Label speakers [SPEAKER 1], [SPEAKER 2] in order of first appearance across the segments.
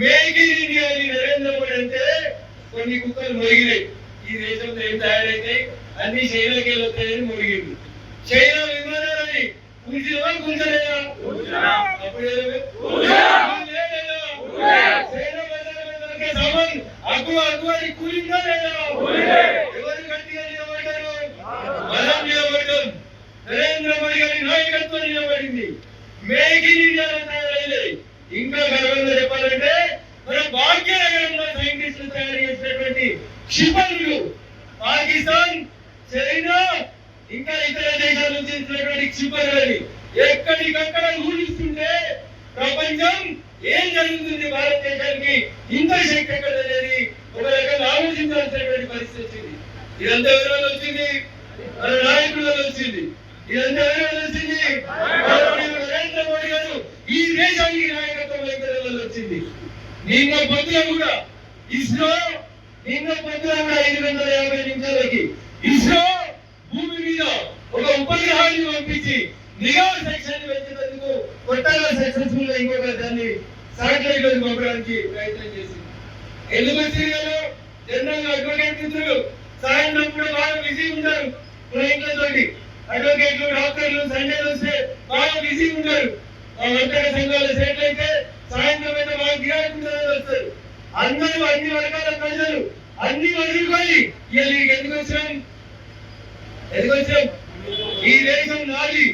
[SPEAKER 1] Make in India అని నరేంద్ర మోడీ అంటే కొన్ని కుక్కలు మొరిగినాయి. ఈ దేశంలో ఏం తయారైతాయి? అన్ని చైనాకి వస్తాయని మొరిగింది. చైనా విమానాలని కూర్చున్నా. కూర్చోలేదా అప్పుడు ఏమి? లేదేనా? చైనా బజార్లో దొరికే సామాన్ అగ్గు అగ్గు అని కూలిందా లేదా? ఎవరు గట్టిగా నిలబడ్డారు? మనం నిలబడ్డాం. నరేంద్ర మోడీ గారి నాయకత్వం నిలబడింది. మేక్ ఇన్ ఇండియా ఇంకా గర్వంగా చెప్పాలంటే మన భాగ్యనగరంలో సైంటిస్టులు తయారు చేసినటువంటి క్షిపణులు. పాకిస్తాన్ చైనా ఇంకా ఇతర దేశాల నుంచి ఇచ్చినటువంటి క్షిపణులని ఎక్కడికక్కడ ఊహిస్తుంటే ప్రపంచం ఏం జరుగుతుంది భారతదేశానికి ఇంత శక్తి ఎక్కడ అనేది ఒక రకంగా ఆలోచించాల్సినటువంటి పరిస్థితి వచ్చింది. ఇదంతా ఎవరి వల్ల వచ్చింది? మన నాయకుల వల్ల వచ్చింది. ఇదంతా ఎవరి వల్ల వచ్చింది గౌరవనీయులు నరేంద్ర మోడీ గారు ఈ దేశానికి నాయకత్వం వహించడం వచ్చింది. నిన్న పొద్దున కూడా ఇస్రో నిన్న పొద్దున కూడా ఐదు వందల యాభై నిమిషాలకి ఇస్రో భూమి మీద ఒక ఉపగ్రహాన్ని పంపించి నిఘా సెక్షన్ పెంచేందుకు కొట్టాల సక్సెస్ఫుల్గా ఇంకొక దాన్ని సాటిలైట్ పంపడానికి ప్రయత్నం చేసింది. ఎందుకు వచ్చింది కదా? జనరల్ అడ్వకేట్ మిత్రులు సాయంత్రం కూడా బాగా బిజీ ఉంటారు. క్లయింట్లతోటి అడ్వకేట్లు డాక్టర్లు సండేలు వస్తే బాగా బిజీ ఉంటారు. వర్తక సంఘాలు సెటిల్ అయితే సాయంత్రం అయితే బాగా గిరాకీ ఉంటుందని వస్తారు అందరూ అన్ని వర్గాల ప్రజలు అన్ని వదులుకొని ఇక్కడికి ఎందుకు వచ్చాం ఎందుకు వచ్చాం ఈ దేశం నాది.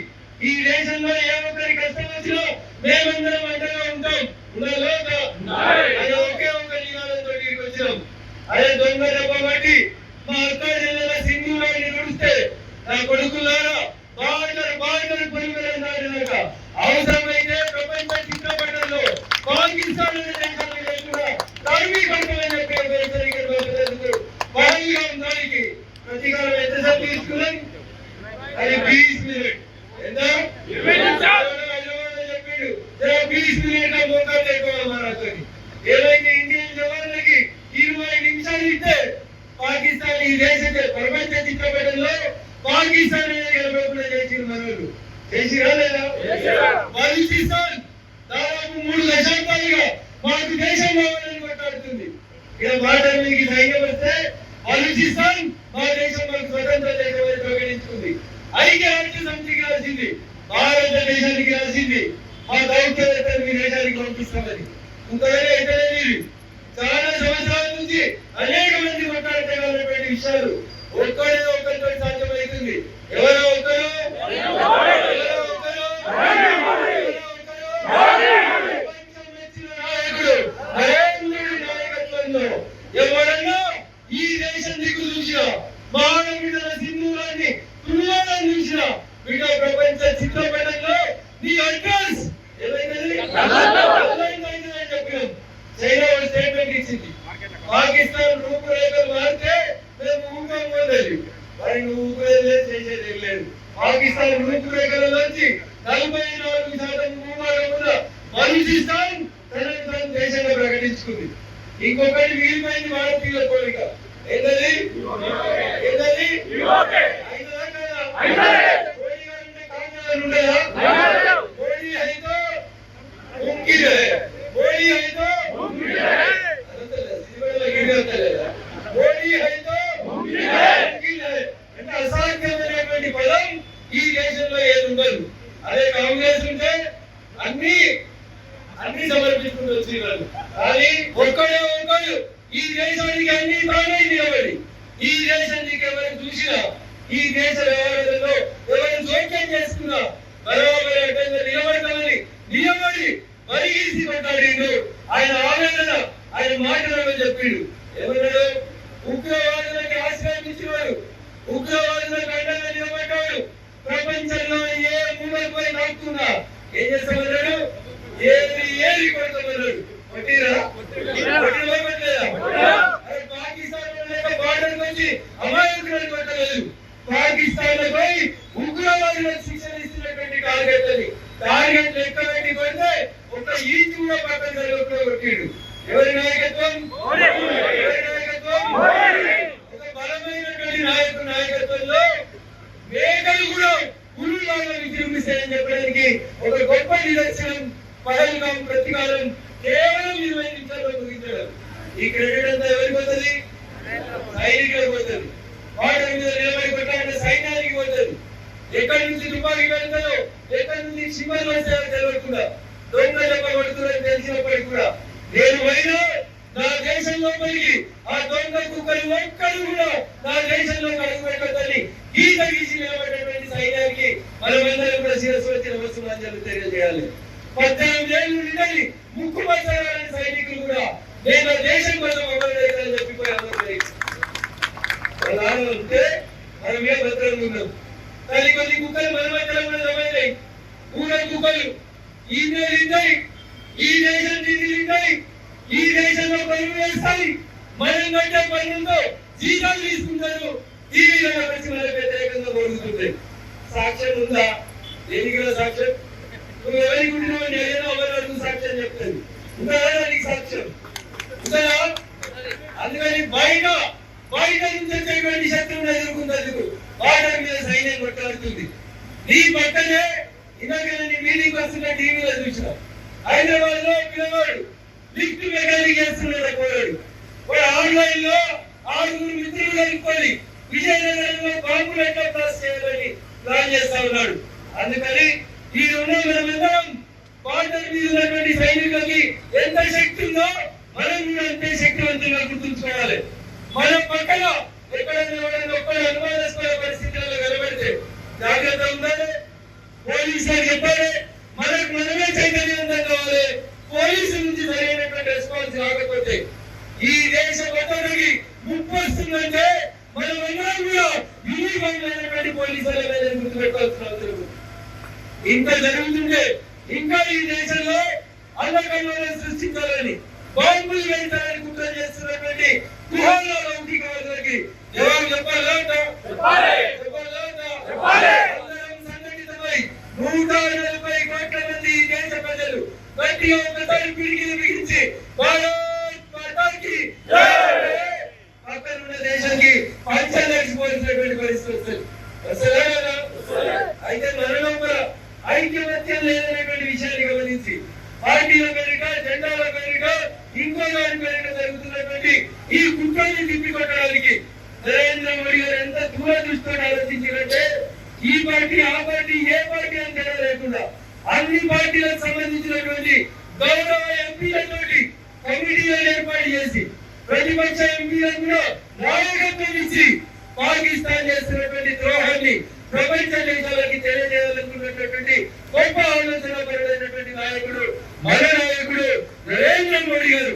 [SPEAKER 1] ఈ దేశంలో ఏ ఒక్కరి కష్టం వచ్చినా మేమందరం అండగా ఉంటాం? అది ఒకే ఒక నినాదంతో ఇక్కడికి వచ్చాం అదే దొంగ దెబ్బ బట్టి మా అక్క జిల్లాల సింధు నడుస్తే నా కొడుకులారా ఈ దేశ ప్రపంచ చిత్రపటంలో పాకిస్తాన్ గెలవకుండా చేసిన మనోళ్ళు. చేసిరా లేదా? పాకిస్తాన్ దాదాపు మూడు దశాబ్దాలుగా మాకు దేశం కావాలని కొట్లాడుతుంది. ఇక్కడ మాట్లాడడానికి సైన్యం వస్తే బలూచిస్తాన్ మా దేశం మాకు స్వతంత్ర దేశం అని ప్రకటించుకుంది. ఐక్యరాజ్య సమితికి రాసింది భారతదేశానికి రాసింది మా దౌత్యవేత్తలు మీ దేశానికి పంపిస్తామని. ఇంకొకరే అయితే మీరు. చాలా సంవత్సరాల నుంచి అనేక మంది మాట్లాడేటువంటి విషయాలు ఒక్కడే ఒక్కరితో సాధ్యమవుతుంది. ఎవరో ఒక్కరు ఎవరన్నా ఈ దేశం దిక్కు చూసినా మానవుడిన సింధూరాన్ని తుల్లాలని చూసినా బిడ్డ ప్రపంచ చిత్రపటంలో నీ అడ్రస్ ఏమైంది ఏమైందని చెప్పినాం చైనా ఒక స్టేట్మెంట్ ఇచ్చింది పాకిస్తాన్ రూపురేఖలు మారితే మేము ఊపిరి పోలేదు మరి నువ్వు ఊపిరి చేసేది ఏం లేదు పాకిస్తాన్ రూపురేఖలలోంచి నలభై నాలుగు శాతం భూభాగం ఉన్న బలూచిస్తాన్ తనను తాను దేశంగా ప్రకటించుకుంది. ఇంకొకటి మిగిలిపోయింది భారతీయుల కోరిక. నిలబడి ఈ దేశానికి ఎవరు చూసినా ఈ దేశ వ్యవహారాలలో ఎవరు జోక్యం చేసుకున్నా బరాబర్ అడ్డంగా నిలబడతామని నిలబడి పరిగీసి కొట్టాడు ఆయన ఆవేదన ఆయన మాటలను చెప్పిండు. ఎవరు ఉగ్రవాదులకు ఆశ్రయం ఇచ్చినాడు ఉగ్రవాదులకు అండగా నిలబడ్డాడు ప్రపంచంలో ఏ మూలకు నాకుతున్నా ఏం చేస్తామన్నాడు? ఏది ఏది కొడతామన్నాడు? పట్టిరా కొట్టిరా కొట్టలేదా అరే పాకిస్తాన్ వాళ్ళ బార్డర్ నుంచి అమాయకులను కొట్టలేదు పాకిస్తాన్లో పోయి ఉగ్రవాదులకు శిక్షణ ఇస్తున్నటువంటి టార్గెట్ అని టార్గెట్ లెక్క పెట్టి కొడితే ఒక ఈచ్ కూడా పక్కన జరగకుండా కొట్టిండు ఎవరి నాయకత్వం ఎవరి నాయకత్వం పహల్గాం ప్రతికారం కేవలం ఇరవై నిమిషాల్లో ముగించాడు ఈ క్రెడిట్ అంతా ఎవరికి పోతుంది? సైనికులకు పోతుంది. వాటర్ మీద నిలబడి కొట్టాలంటే సైన్యానికి పోతుంది. ఎక్కడి నుంచి తుపాకీ పెడతారో ఎక్కడి నుంచి క్షిపణి వస్తాయో తెలియకుండా దొంగలు ఎక్కడ కొడుతున్నారని తెలిసినప్పటికీ కూడా నేను పోయినా నా దేశం లోపలికి ఆ దొంగ కుక్కలు ఒక్కడు కూడా నా దేశంలో అడుగు పెట్టొద్దని గీత గీసి నిలబడినటువంటి సైన్యానికి మనమందరం కూడా శిరస్సు వచ్చి నమస్సుమాంజలు తెలియజేయాలి. పద్దెనిమిది ఏళ్ళు నిండాలి ముక్కు పచ్చని సైనికులు కూడా నేను దేశం కోసం అమలు చెప్పిపోయి అందరూ అలా ఉంటే మనమే భద్రంగా ఉన్నాం తల్లి కొద్ది కుక్కలు మన మధ్యలో కూడా జమైనాయి ఊర కుక్కలు. ఈ నెలలు ఈ దేశం నిధులు ఈ దేశంలో పనులు వేస్తాయి. మనం కట్టే పనులతో జీతాలు తీసుకుంటారు. టీవీలో వచ్చి మన వ్యతిరేకంగా కొడుకుతుంటాయి సాక్ష్యం ఉందా? దేనికి సాక్ష్యం? నువ్వు ఎవరికి ఉండినావు నేను ఎవరు అడుగు సాక్ష్యం చెప్తాను. ఉందా నీకు సాక్ష్యం? ఉందా అందుకని బయట బయట నుంచి వచ్చేటువంటి శత్రువులు బార్డర్ మీద సైన్యం కొట్లాడుతుంది. నీ పక్కనే ఇందాక నీ మీటింగ్ వస్తున్న టీవీలో చూసిన హైదరాబాద్లో పిల్లవాడు లిఫ్ట్ మెకానిక్ చేస్తున్నాడు కోరాడు వాడు ఆన్లైన్లో ఆరుగురు మిత్రులు కలుపుకొని విజయనగరంలో బాంబులు ఎట్లా ప్లాస్ చేయాలని ప్లాన్ చేస్తా ఉన్నాడు. అందుకని ఉన్న మనమందరం బార్డర్ మీద ఉన్నటువంటి సైనికులకి ఎంత శక్తి ఉందో మనం కూడా అంతే శక్తివంతంగా గుర్తుంచుకోవాలి. మన పక్కన ఎక్కడైనా ఎవరైనా ఒక్కరు అనుమానాస్పద జాగ్రత్త ఉండాలి. చెప్పాలి. మనకు మనమే చైతన్యవంతం కావాలి. పోలీసు నుంచి సరైనటువంటి రెస్పాన్స్ రాకపోతే ఈ దేశ భద్రతకి ముప్పు వస్తుందంటే మనం అందరం కూడా యూనిఫామ్ అయినటువంటి పోలీసుల మీద అవసరం ఉంది. ఇంత జరుగుతుంటే ఇంకా ఈ దేశంలో అల్లకల్లోలను సృష్టించాలని బాంబులు వేస్తారని కుట్ర చేస్తున్నటువంటి కుహాల లౌకిక వర్గానికి జవాబు చెప్పాలా సంఘటితమై నూట నలభై కోట్ల మంది ఈ దేశ ప్రజలు గట్టిగా ఒకసారి పిడికిలు బిగించి! పక్కన ఉన్న దేశానికి పంచలేకపోయినటువంటి పరిస్థితి వస్తుంది వస్తుందా లేదా? అయితే మన ఐక్యమత్యం లేదనేటువంటి విషయాన్ని గమనించి పార్టీల పేరిట జెండాల పేరిట ఇంకో దాని పేరిట జరుగుతున్నటువంటి ఈ కుట్రని తిప్పికొట్టడానికి నరేంద్ర మోడీ గారు ఎంత దూరదృష్టితో ఆలోచించారంటే ఈ పార్టీ ఆ పార్టీ ఏ పార్టీ అని తేడా లేకుండా అన్ని పార్టీలకు సంబంధించినటువంటి గౌరవ ఎంపీలతోటి కమిటీలను ఏర్పాటు చేసి ప్రతిపక్ష ఎంపీలకు కూడా నాయకత్వం ఇచ్చి పాకిస్తాన్ చేస్తున్నటువంటి ద్రోహాన్ని ప్రపంచ దేశాలకి తెలియజేయాలనుకున్నటువంటి గొప్ప ఆలోచన పరుడైనటువంటి నాయకుడు మన నాయకుడు నరేంద్ర మోడీ గారు.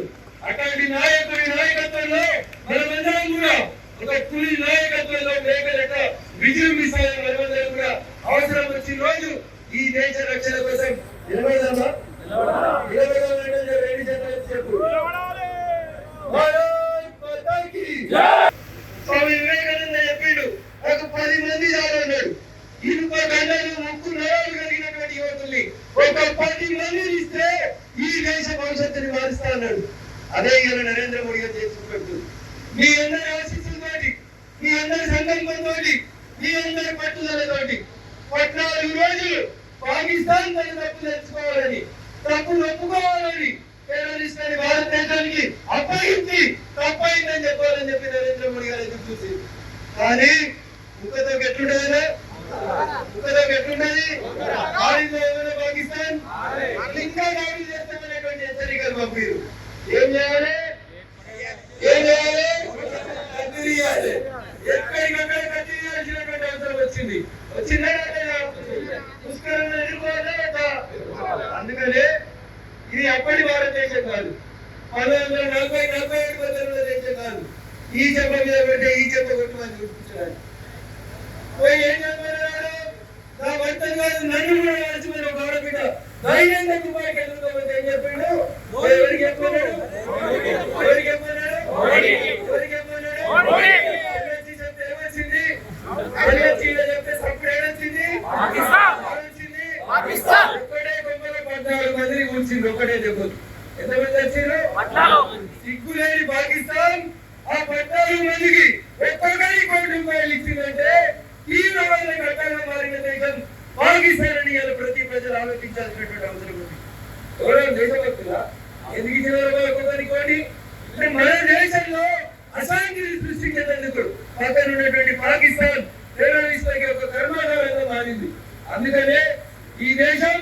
[SPEAKER 1] అటువంటి నాయకుడి నాయకత్వంలో మనమందరం కూడా ఒక పులి నాయకత్వంలో లేకలేక విజృంభిస్తాయని మనమందరం కూడా అవసరం వచ్చిన రోజు ఈ దేశ రక్షణ కోసం నిలబడదామా నిలబడాలంటే రెండు జనాలు చెప్పు భారత్ మాతాకి స్వామి వివేకానంద చెప్పిండు ఒక పది మంది చాలన్నాడు ఇనుప గంటలు ముక్కు నరాలు కలిగినటువంటి యువకుల్ని ఒక పది మంది ఇస్తే ఈ దేశ భవిష్యత్తుని మారుస్తా అన్నాడు అదే ఇలా నరేంద్ర మోడీ గారు చేసుకుంటుంది మీ అందరి ఆశీస్సులతోటి మీ అందరి సంకల్పంతోటి మీ అందరి పట్టుదలతోటి పద్నాలుగు రోజులు పాకిస్తాన్ తన తప్పు తెలుసుకోవాలని తప్పు ఒప్పుకోవాలని టెర్రరిస్ట్ అని భారతదేశానికి అప్పగించి తప్పైందని చెప్పాలని చెప్పి నరేంద్ర మోడీ గారు ఎదురు చూసి కానీ ముఖతో ఎట్లుండదు ముఖతో ఎట్లుండదు పాకిస్తాన్? ఇంకా దాడి చేస్తామనేటువంటి హెచ్చరికలు పంపారు. ఏం చేయాలి ఏం చేయాలి కత్తిరి చేయాలి ఎక్కడికక్కడ కత్తిరి చేయాల్సినటువంటి అవసరం వచ్చింది వచ్చిందా లేదా? పుష్కరంగా ఎదుర్కోవాలా లేదా? అందుకనే ఇది అప్పటి భారతదేశం కాదు పంతొమ్మిది వందల నలభై నలభై ఏడు వందల దేశం కాదు ఈ చెప్ప మీద పెడితే ఈ చెప్ప కొట్టమని చూపించడానికి పోయి ఏం చెప్పారు నా భర్త కాదు నన్ను కూడా నడిచిపోయిన ఒక ఆడబిడ్డ ధైర్యంగా తుపాకి ఎదుర్కోమని ఏం చెప్పాడు ఎవరికి చెప్పన్నాడు ఎవరికి చెప్పన్నాడు ఎవరికి చెప్పన్నాడు ఎవరొచ్చి చెప్తే ఏమొచ్చింది ఎవరొచ్చి ఇలా చెప్తే సప్పుడు ఏమొచ్చింది ఏమొచ్చింది ఒక్కడే బొమ్మలో పద్నాలుగు మందిని కూర్చింది ఒక్కడే దెబ్బలు ఎంతమంది వచ్చారు సిగ్గులేని పాకిస్తాన్ ఆ పద్నాలుగు మందికి ఒక్కొక్కరి కోటి రూపాయలు ఇచ్చిందంటే తీవ్రమైన ఘటనగా మారిన దేశం పాకిస్తాన్ అని ఇవాళ ప్రతి ప్రజలు ఆలోచించాల్సినటువంటి అవసరం ఉంది ఎవరైనా దేశభక్తులా ఎందుకు మన దేశంలో అశాంతిని సృష్టించేందుకు పక్కన ఉన్నటువంటి పాకిస్తాన్ టెర్రరిస్టులకి ఒక కర్మాగారంగా మారింది. అందుకనే ఈ దేశం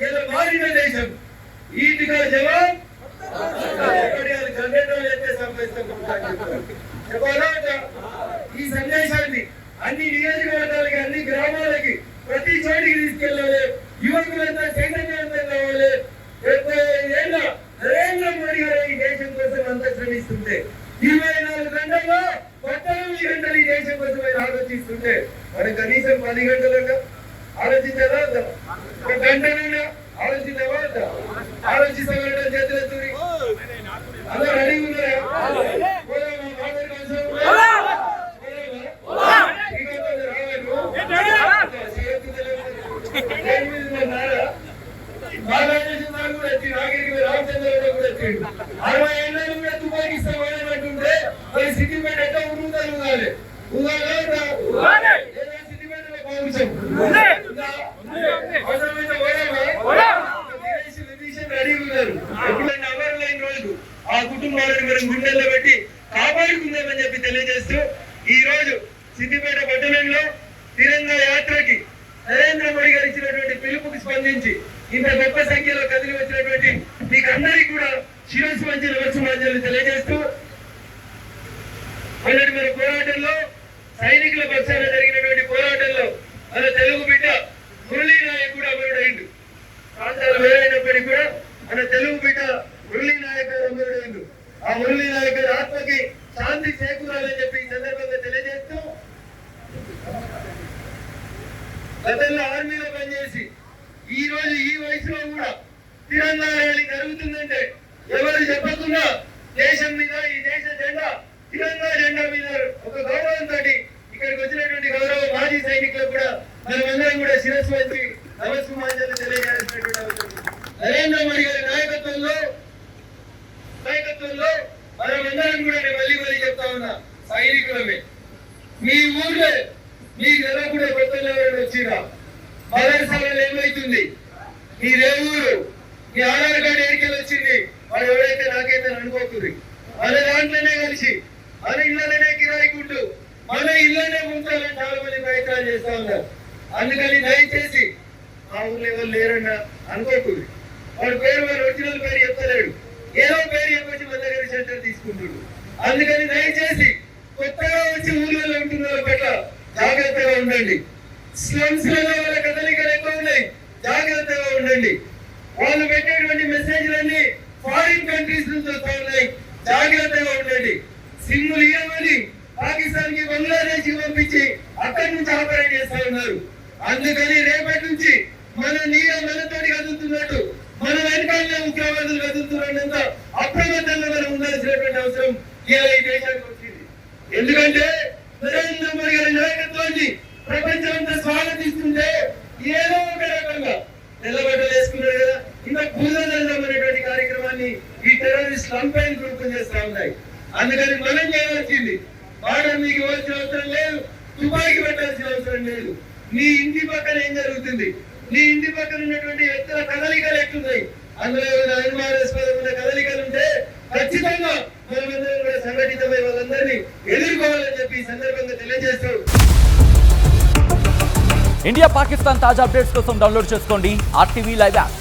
[SPEAKER 1] ఇలా మారిన దేశం. ఈ జవాన్ చెప్పాలా? ఈ సందేశాన్ని అన్ని నియోజకవర్గాలకి అన్ని గ్రామాలకి ప్రతి చోటికి తీసుకెళ్ళాలి యువకులంతా చైతన్యవంతం కావాలి డెబ్బై ఐదేళ్ళ నరేంద్ర మోడీ గారు ఈ దేశం కోసం అంతా శ్రమిస్తుంటే ఇరవై నాలుగు గంటల్లో పద్దెనిమిది గంటలు ఈ దేశం కోసం ఆయన ఆలోచిస్తుంటే మరి కనీసం పది గంటలుగా ఆలోచించారా వద్దా? ఒక గంటనైనా ఆలోచించావా వద్దా? ఆలోచిస్తామంటే చేతులెత్తుని అందరూ రెడీ ఉన్నారా పోదామా? మాట్లాడుకు అవసరం ఉందా? పోదామా? ఇంకా కొందరు రావాలి. చేతులు తెలియదు. దేని మీద ఉన్నారా? బాలకృష్ణ గారు కూడా వచ్చి నాగిరికి వచ్చిండు అరవై ఏళ్ళని కూడా తుపాకి ఇస్తామని అంటుంటే మరి సిద్దిపేట ఎట్లా ఉరుముతారు ఉగాలి ఆ కుటుంబాలను మనం గుండెల్లో పెట్టి కాపాడుకుందామని చెప్పి తెలియజేస్తూ ఈ రోజు సిద్దిపేట పట్టణంలో తిరంగా యాత్రకి నరేంద్ర మోడీ గారు ఇచ్చినటువంటి పిలుపుకి స్పందించి ఇంత గొప్ప సంఖ్యలో కదిలి వచ్చినటువంటి మీకందరికీ కూడా శిరస్సు మంచి నమస్సుమాంజలు తెలియజేస్తూ మొదటి మన పోరాటంలో సైనికుల పక్షాన జరిగినటువంటి పోరాటంలో మన తెలుగు బిడ్డ మురళీ నాయక్ కూడా అమరుడైండు. ప్రాంతాలు వేరైనప్పటికీ కూడా మన తెలుగు బిడ్డ మురళీ నాయక్ గారు అమరుడైండు. ఆ మురళీ నాయక్ గారి ఆత్మకి శాంతి చేకూరాలని చెప్పి ఈ సందర్భంగా తెలియజేస్తూ గతంలో ఆర్మీలో పనిచేసి ఈ రోజు ఈ వయసులో కూడా తిరంగా ర్యాలీ జరుగుతుందంటే ఎవరు చెప్పకుండా దేశం మీద ఈ దేశ జెండా తిరంగా జెండా మీద ఒక గౌరవంతో ఇక్కడికి వచ్చినటువంటి గౌరవ మాజీ సైనికులకు కూడా మనమందరం కూడా శిరస్సు వచ్చి నమస్కారాలు తెలియజేయాల్సినటువంటి అవసరం. నరేంద్ర మోడీ నాయకత్వంలో నాయకత్వంలో మనమందరం కూడా నేను మళ్ళీ మళ్ళీ చెప్తా ఉన్నా సైనికులమే మీ ఊర్లో మీ నెల కూడా కొత్త ఎవరైనా వచ్చిరా మదర్సాలలో ఏమైతుంది మీ రేవూరు మీ ఆధార్ కార్డు ఎడికెళ్ళి వచ్చింది వాడు ఎవరైతే నాకైతే అనుకోతుంది మన దాంట్లోనే కలిసి మన ఇళ్ళలోనే కిరాయికుంటూ మన ఇళ్ళనే ఉంచాలని చాలా మంది ప్రయత్నాలు చేస్తా ఉన్నారు అందుకని దయచేసి ఆ ఊర్లో ఎవరు లేరన్నా అనుకోకూడదు. వాడి పేరు వాడు ఒరిజినల్ పేరు చెప్పలేడు. ఏదో పేరు చెప్పొచ్చి మన దగ్గర సెంటర్ తీసుకుంటుడు. అందుకని దయచేసి కొత్తగా వచ్చి ఊర్లలో ఉంటున్న వాళ్ళ పట్ల జాగ్రత్తగా ఉండండి. స్లమ్స్లలో వాళ్ళ కదలికలు ఎక్కువ ఉన్నాయి. జాగ్రత్తగా ఉండండి. వాళ్ళు పెట్టేటువంటి మెసేజ్లన్నీ ఫారిన్ కంట్రీస్ నుంచి వస్తా ఉన్నాయి. జాగ్రత్తగా ఉండండి. సిమ్లు ఇవ్వమని పాకిస్తాన్కి బంగ్లాదేశ్కి పంపించి అక్కడి నుంచి ఆపరేట్ చేస్తా ఉన్నారు. అందుకని రేపటి నుంచి మన నీడ మనతోటి కదులుతున్నట్టు మన వెనకాలనే ఉగ్రవాదులు కదులుతున్నంత అప్రమత్తంగా మనం ఉండాల్సినటువంటి అవసరం ఇలా ఈ దేశానికి వచ్చింది. ఎందుకంటే నరేంద్ర మోడీ గారి నాయకత్వాన్ని ప్రపంచం అంతా స్వాగతిస్తుంటే ఏదో ఒక రకంగా నిలబడ్డలు వేసుకున్నారు కదా. ఇంకా భూదండం అనేటువంటి కార్యక్రమాన్ని ఈ టెర్రరిస్ట్ లంపైన్ గ్రూప్ చేస్తా ఉన్నాయి. అందుకని మనం చేయవలసింది ఆర్డర్ మీకు ఇవ్వాల్సిన అవసరం లేదు. తుపాకీ పెట్టాల్సిన అవసరం లేదు. నీ ఇంటి పక్కన ఏం జరుగుతుంది? నీ ఇంటి పక్కన ఉన్నటువంటి వ్యక్తుల కదలికలు ఎట్లున్నాయి? అందులో ఏమైనా అనుమానాస్పదమైన కదలికలు ఉంటే ఖచ్చితంగా మనమందరం కూడా సంఘటితమై వాళ్ళందరినీ ఎదుర్కోవాలని చెప్పి ఈ సందర్భంగా తెలియజేస్తూ
[SPEAKER 2] ఇండియా పాకిస్తాన్ తాజా అప్డేట్స్ కోసం డౌన్లోడ్ చేసుకోండి ఆర్టీవీ లైవ్ యాప్.